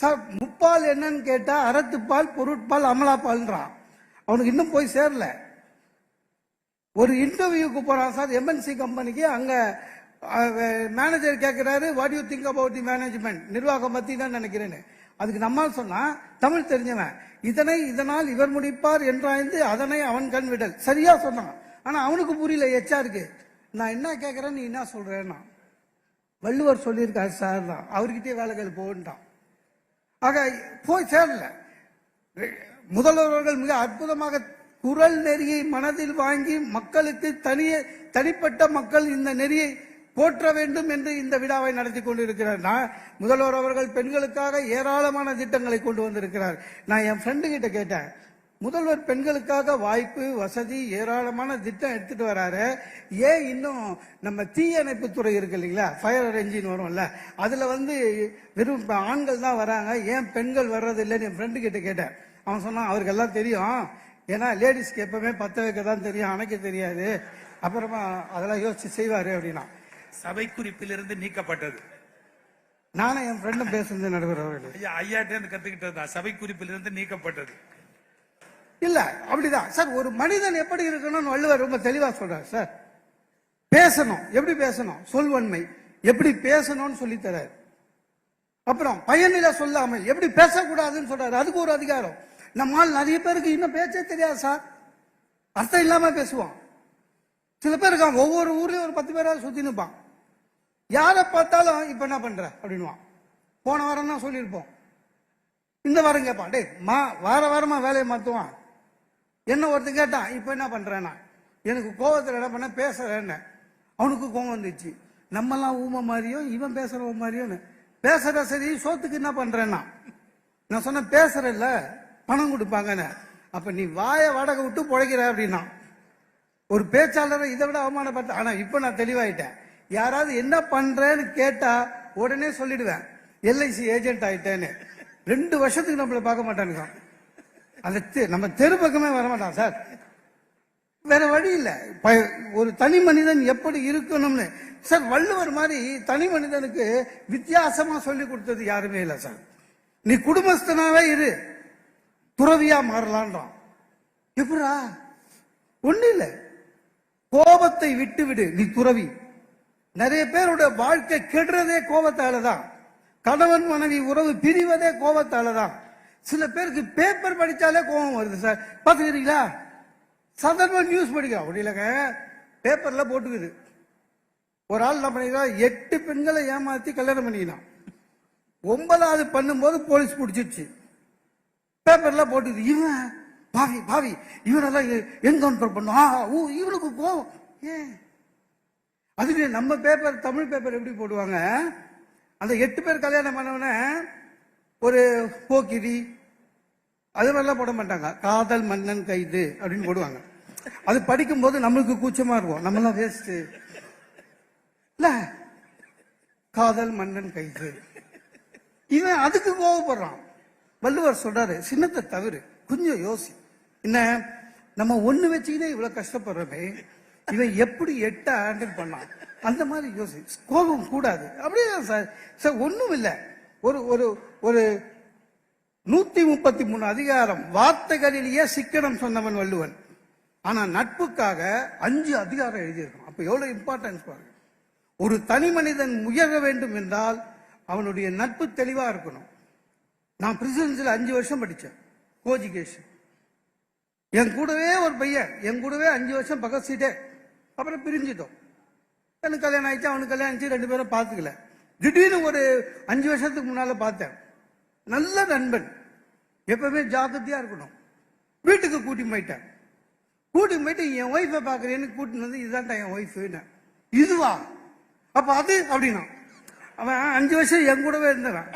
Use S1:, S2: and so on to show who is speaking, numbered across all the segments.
S1: Sir முப்பால் என்னன்னு கேட்டா அறத்துப்பால் பொருட்பால் அமலாப்பால்ன்றான் அவனுக்கு இன்னும் போய் சேரல. ஒரு இன்டர்வியூக்கு போறான் சார் எம்என்சி கம்பெனிக்கு. அங்க மேனேஜர் கேட்கிறாரு what you think about the management நிர்வாகம் பத்தி தான் நினைக்கிறேன்னு. அதுக்கு நம்மால் சொன்னா தமிழ் தெரிஞ்சவன். இதனை இதனால் இவர் முடிப்பார் என்றாய்ந்து அதனை அவன் கண் விடல். சரியா சொன்னான். ஆனா அவனுக்கு புரியல எச்ஆருக்கு நான் என்ன கேட்கறேன் நீ என்ன சொல்றேன்னா வள்ளுவர் சொல்லியிருக்காரு சார் தான் அவர்கிட்டயே வேலைகள் போகண்டான் ஆக போய் சேரல. முதல்வர்கள் மிக அற்புதமாக குரல் நெறியை மனதில் வாங்கி மக்களுக்கு தனிய தனிப்பட்ட மக்கள் இந்த நெறியை போற்ற வேண்டும் என்று இந்த விழாவை நடத்தி கொண்டிருக்கிறார். நான் முதல்வர் அவர்கள் பெண்களுக்காக ஏராளமான திட்டங்களை கொண்டு வந்திருக்கிறார். நான் என் ஃப்ரெண்டு கிட்ட கேட்டேன் முதல்வர் பெண்களுக்காக வாய்ப்பு வசதி ஏராளமான திட்டம் எடுத்துட்டு வராரு. ஏன் இன்னும் நம்ம தீயணைப்பு துறை இருக்கு இல்லைங்களா? ஃபயர் என்ஜின் வரும்ல. அதுல வந்து வெறும் ஆண்கள் தான் வராங்க. ஏன் பெண்கள் வர்றது இல்லைன்னு என் ஃப்ரெண்டு கிட்ட கேட்டேன். அவன் சொன்னான் அவருக்கு எல்லாம் தெரியும். ஏன்னா லேடிஸ்க்கு எப்பவுமே பத்த வைக்க தான் தெரியும். அணைக்க தெரியாது. அப்புறமா அதெல்லாம் யோசிச்சு செய்வாரு அப்படின்னா.
S2: சபை குறிப்பிலிருந்து நீக்கப்பட்டது.
S1: நானும் என் ஃப்ரெண்டும் பேசுனது நடுவர் அவர்கள்.
S2: ஐயா ஐயாட்டே கத்துக்கிட்டது தான் சபை குறிப்பிலிருந்து நீக்கப்பட்டது.
S1: இல்ல அப்படிதான். சார் ஒரு மனிதன் எப்படி இருக்கணும்னு வள்ளுவர் ரொம்ப தெளிவா சொல்றாரு சார். பேசணும். எப்படி பேசணும்? சொல்வன்மை. எப்படி பேசணும்னு சொல்லி தராரு. அப்புறம் பயனில சொல்லாம எப்படி பேசக்கூடாதுன்னு சொல்றாரு. அதுக்கு ஒரு அதிகாரம். நம்மால் நிறைய பேருக்கு இன்னும் பேச்சே தெரியாது சார். அர்த்தம் இல்லாம பேசுவான் சில பேர் இருக்கான் ஒவ்வொரு ஊர்லயும் ஒரு பத்து பேராவது சுத்தி நிற்பான் யாரை பார்த்தாலும் இப்ப என்ன பண்ற? அப்படின்னுவான். போன வாரம் தான் சொல்லியிருப்போம். இந்த வாரம் கேட்பான். டேய் மா வார வாரமா வேலையை மாத்துவான். என்ன ஒருத்தன் கேட்டான் இப்போ என்ன பண்ணுறேன்னா எனக்கு கோவத்தில் என்ன பண்ண பேசுறேன்னு. அவனுக்கு கோவம் வந்துச்சு. நம்மலாம் ஊமை மாதிரியும் இவன் பேசுறவன் மாதிரியும் பேசுகிற சரி சோத்துக்கு என்ன பண்ணுறேன்னா நான் சொன்னேன் பேசுறல்ல பணம் கொடுப்பாங்கன்னு. அப்போ நீ வாயை வாடகை விட்டு பிழைக்கிற அப்படின்னா ஒரு பேச்சாளரை இதை விட அவமானப்பட்ட ஆனால் இப்போ நான் தெளிவாயிட்டேன். யாராவது என்ன பண்ணுறேன்னு கேட்டால் உடனே சொல்லிடுவேன். எல்ஐசி ஏஜென்ட் ஆயிட்டேன்னு. ரெண்டு வருஷத்துக்கு நம்மளை பார்க்க மாட்டானுங்க. அந்த தெ- நம்ம தெரு பக்கமே வரமாட்டான் சார். வேற வழி இல்லை. ஒரு தனி மனிதன் எப்படி இருக்கணும்னு. சார் வள்ளுவர் மாதிரி தனி மனிதனுக்கு வித்தியாசமா சொல்லி கொடுத்தது யாருமே இல்லை சார். நீ குடும்பஸ்தனாவே இரு. துறவியா மாறலான்றான். எப்படா? ஒண்ணு இல்லை. கோபத்தை விட்டு விடு நீ துறவி. நிறைய பேரோட வாழ்க்கை கெடுறதே கோபத்தால தான் கணவன் மனைவி உறவு பிரிவதே கோபத்தால தான் சில பேருக்கு பேப்பர் படித்தாலே கோபம் வருது சார் பார்த்துக்கிறீங்களா? சாதாரண நியூஸ் படிக்கிறோம் அப்படி இல்லைங்க. பேப்பர்ல போட்டுக்குது. ஒரு ஆள் என்ன பண்ணிக்கிறான் எட்டு பெண்களை ஏமாத்தி கல்யாணம் பண்ணிக்கலாம் ஒன்பதாவது பண்ணும்போது போலீஸ் பிடிச்சிருச்சு. பேப்பர்ல போட்டுக்குது. இவன் பாவி பாவி. இவனெல்லாம் என்கவுண்டர் பண்ணும் ஆ ஊ இவனுக்கு கோவம் ஏன்? அதுவே நம்ம பேப்பர் தமிழ் பேப்பர் எப்படி போடுவாங்க? அந்த எட்டு பேர் கல்யாணம் பண்ணவன ஒரு போக்கிரி அது மாதிரிலாம் போட மாட்டாங்க. காதல் மன்னன் கைது அப்படின்னு போடுவாங்க. அது படிக்கும்போது நம்மளுக்கு கூச்சமா இருக்கும். நம்மளாம் வேஸ்ட் இல்ல. காதல் மன்னன் கைது. இவன் அதுக்கு கோவப்படுறான். வள்ளுவர் சொல்றாரு சின்னத்தை தவிர கொஞ்சம் யோசி. என்ன? நம்ம ஒண்ணு வச்சுக்கிட்டே இவ்வளவு கஷ்டப்படுறோமே இவன் எப்படி எட்ட ஹேண்டில் பண்ணான்? அந்த மாதிரி யோசி. கோபம் கூடாது. அப்படியே சார் சார் ஒன்றும் இல்லை. ஒரு ஒரு ஒரு நூத்தி முப்பத்தி மூணு அதிகாரம் வார்த்தைகளிலேயே சிக்கனம் சொன்னவன் வள்ளுவன். ஆனா நட்புக்காக அஞ்சு அதிகாரம் எழுதியிருக்கான். அப்ப எவ்வளவு இம்பார்ட்டன்ஸ் பாருங்க. ஒரு தனி மனிதன் உயர வேண்டும் என்றால் அவனுடைய நட்பு தெளிவா இருக்கணும். நான் பிரசிடென்சியில் அஞ்சு வருஷம் படித்தேன் கோஜிகேஷன் என் கூடவே ஒரு பையன் என் கூடவே அஞ்சு வருஷம் பகத் சீட்டே. அப்புறம் பிரிஞ்சிட்டோம். எனக்கு கல்யாணம் ஆயிடுச்சு அவனுக்கு கல்யாணம் ஆயிடுச்சு ரெண்டு பேரும் பார்த்துக்கல. திடீர்னு ஒரு அஞ்சு வருஷத்துக்கு முன்னால பார்த்தேன். நல்ல நண்பன். எப்பவுமே ஜாக்கிரதையா இருக்கணும். வீட்டுக்கு கூட்டி போயிட்டேன். கூட்டி போயிட்டு என் ஒய்ஃபை பார்க்குறேன்னு கூட்டின்னு வந்து இதுதான்டா என் ஒய்ஃபுன்னு இதுவா? அப்ப அது அப்படின்னா அவன் அஞ்சு வருஷம் என் கூடவே இருந்தவன்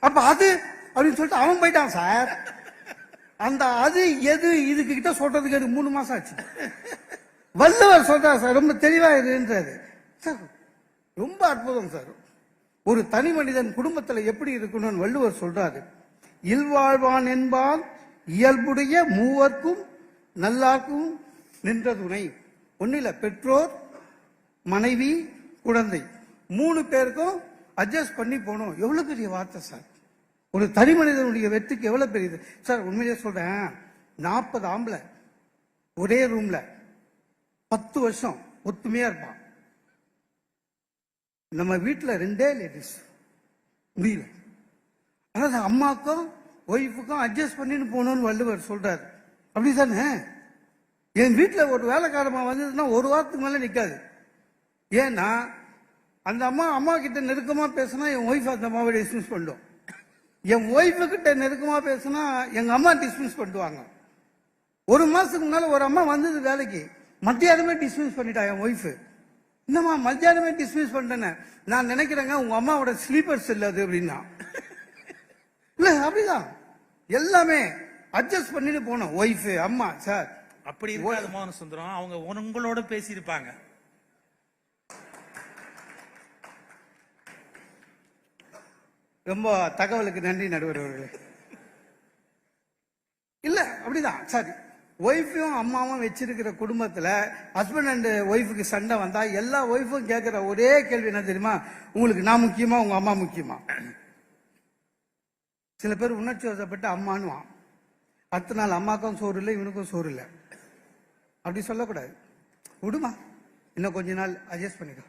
S1: அப்ப அது அப்படின்னு சொல்லிட்டு அவன் போயிட்டான் சார் அந்த அது எது இதுக்கு கிட்ட சொல்றதுக்கு எனக்கு மூணு மாசம் ஆச்சு. வள்ளுவர் சொல்றார் சார் ரொம்ப தெளிவா இருன்றாரு. சார் ரொம்ப அற்புதம் சார். ஒரு தனி மனிதன் குடும்பத்தில் எப்படி இருக்கணும்னு வள்ளுவர் சொல்றாரு. இல்வாழ்வான் என்பான் இயல்புடைய மூவர்க்கும் நல்லாக்கும் நின்ற துணை ஒன்னில பெற்றோர் மனைவி குழந்தை. மூணு பேருக்கும் அட்ஜஸ்ட் பண்ணி போகணும் எவ்வளவு பெரிய வார்த்தை சார். ஒரு தனி மனிதனுடைய வெற்றிக்கு எவ்வளவு பெரியது. சார் உண்மையிலே சொல்றேன். நாற்பது ஆம்பளை ஒரே ரூம்ல பத்து வருஷம் ஒத்துமையா இருப்பான். நம்ம வீட்டில் ரெண்டே லேடிஸ் முடியல. அதாவது அம்மாவுக்கும் ஒய்ஃபுக்கும் அட்ஜஸ்ட் பண்ணின்னு போகணும்னு வள்ளுவர் அப்படி தானே என் வீட்டில் ஒரு வேலைக்காரமாக வந்ததுன்னா ஒரு வாரத்துக்கு மேலே நிற்காது ஏன்னா அந்த அம்மா அம்மா கிட்ட நெருக்கமாக பேசினா என் ஒய்ஃப் அந்த அம்மாவை டிஸ்மிஸ் பண்ணும். என் ஒய்ஃபு கிட்ட நெருக்கமாக பேசினா எங்கள் அம்மா டிஸ்மிஸ் பண்ணுவாங்க. ஒரு மாதத்துக்கு முன்னால் ஒரு அம்மா வந்தது வேலைக்கு. மத்தியானமே டிஸ்மிஸ் பண்ணிட்டா என் ஒய்ஃபு என்னம்மா மத்தியானமே டிஸ்மிஸ் பண்ணிட்டேன்னு. நான் நினைக்கிறேங்க உங்க அம்மாவோட ஸ்லீப்பர்ஸ் இல்ல அது அப்படின்னா. இல்ல அப்படிதான். எல்லாமே அட்ஜஸ்ட் பண்ணிட்டு போனோம் ஒய்ஃப் அம்மா சார்
S2: அப்படி இருக்காது மோகன சுந்தரம் அவங்க உங்களோட பேசியிருப்பாங்க.
S1: ரொம்ப தகவலுக்கு நன்றி நடுவர் அவர்களே. இல்ல அப்படிதான். சரி. ஒய்ஃபையும் அம்மாவும் வச்சிருக்கிற குடும்பத்தில் ஹஸ்பண்ட் அண்டு ஒய்ஃபுக்கு சண்டை வந்தால் எல்லா ஒய்ஃபும் கேட்குற ஒரே கேள்வி என்ன தெரியுமா? உங்களுக்கு நான் முக்கியமா உங்கள் அம்மா முக்கியமா? சில பேர் உணர்ச்சி வசப்பட்டு அம்மானுவான் அடுத்த நாள் அம்மாக்கும் சோறு இல்லை இவனுக்கும் சோறு இல்லை. அப்படி சொல்லக்கூடாது. விடுமா? இன்னும் கொஞ்ச நாள் அட்ஜஸ்ட் பண்ணிக்கோ.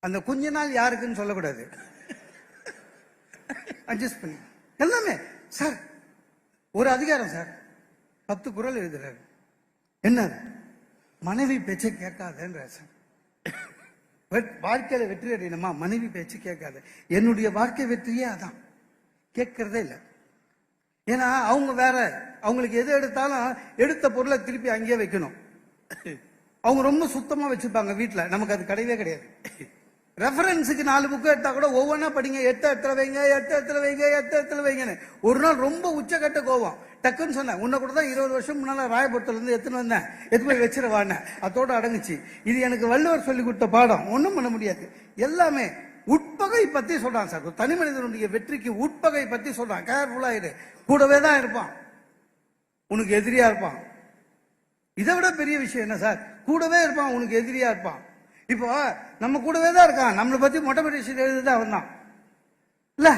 S1: அந்த கொஞ்ச நாள் யாருக்குன்னு சொல்லக்கூடாது. அட்ஜஸ்ட் பண்ணி எல்லாமே. சார் ஒரு அதிகாரம் சார். பத்து குரல் எழுதுறாரு. என்ன? மனைவி பேச்சை கேட்காதன்ற வெட்- வாழ்க்கையில வெற்றி அடையணுமா? மனைவி பேச்சு கேட்காத. என்னுடைய வாழ்க்கை வெற்றியே அதான். கேட்கறதே இல்லை. ஏன்னா அவங்க வேற அவங்களுக்கு எது எடுத்தாலும் எடுத்த பொருளை திருப்பி அங்கேயே வைக்கணும். அவங்க ரொம்ப சுத்தமா வச்சிருப்பாங்க வீட்டில் நமக்கு அது கிடையவே கிடையாது. ரெஃபரன்ஸுக்கு நாலு புக்கு எடுத்தா கூட ஒவ்வொன்றா படிங்க. எத்த இடத்துல வைங்க எத்த இடத்துல வைங்க எத்த இடத்துல வைங்கன்னு. ஒரு நாள் ரொம்ப உச்சக்கட்ட கோவம் டக்குன்னு சொன்னேன். உன்னை கூட தான் இருபது வருஷம் முன்னால ராயபுரத்துலேருந்து எத்தனை வந்தேன். எத்தனை போய் வச்சிருவான்னு அதோட அடங்குச்சு. இது எனக்கு வள்ளுவர் சொல்லி கொடுத்த பாடம். ஒன்றும் பண்ண முடியாது. எல்லாமே உட்பகை பற்றி சொல்கிறான் சார். தனி மனிதனுடைய வெற்றிக்கு உட்பகை பற்றி சொல்கிறான் கேர்ஃபுல்லா இரு. கூடவே தான் இருப்பான். உனக்கு எதிரியாக இருப்பான். இதை விட பெரிய விஷயம் என்ன சார்? கூடவே இருப்பான் உனக்கு எதிரியாக இருப்பான். இப்போ நம்ம கூடவே தான் இருக்கான். நம்மளை பற்றி மொட்டை பெட்டிஷன் எழுதுது அவன் தான் இல்லை?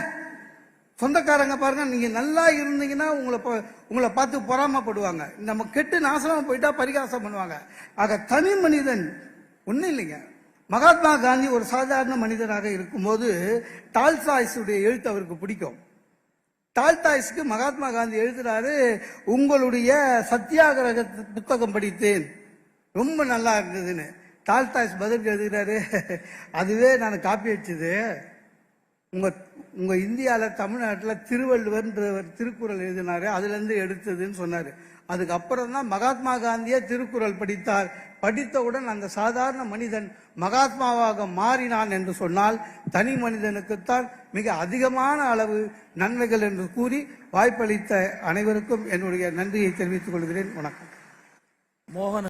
S1: சொந்தக்காரங்க பாருங்க நீங்க நல்லா இருந்தீங்கன்னா உங்களை உங்களை பார்த்து பொறாமப்படுவாங்க. நம்ம கெட்டு நாசமா போயிட்டா பரிகாசம் பண்ணுவாங்க. ஆக தனி மனிதன் ஒன்றும் இல்லைங்க. மகாத்மா காந்தி ஒரு சாதாரண மனிதனாக இருக்கும்போது டால்சாய்ஸுடைய எழுத்து அவருக்கு பிடிக்கும். டால்டாய்ஸ்க்கு மகாத்மா காந்தி எழுதுறாரு உங்களுடைய சத்தியாகிரக புத்தகம் படித்தேன். ரொம்ப நல்லா இருந்ததுன்னு. டால்டாய்ஸ் பதில் எழுதுகிறாரு அதுவே நான் காப்பி அடிச்சது. உங்கள் உங்கள் இந்தியாவில் தமிழ்நாட்டில் திருவள்ளுவர்ன்றவர் திருக்குறள் எழுதினார். அதுலேருந்து எடுத்ததுன்னு சொன்னார். அதுக்கப்புறம் தான் மகாத்மா காந்தியே திருக்குறள் படித்தார். படித்தவுடன் அந்த சாதாரண மனிதன் மகாத்மாவாக மாறினான் என்று சொன்னால் தனி மனிதனுக்குத்தான் மிக அதிகமான அளவு நன்மைகள் என்று கூறி வாய்ப்பளித்த அனைவருக்கும் என்னுடைய நன்றியை தெரிவித்துக் கொள்கிறேன். வணக்கம்.
S2: மோகன்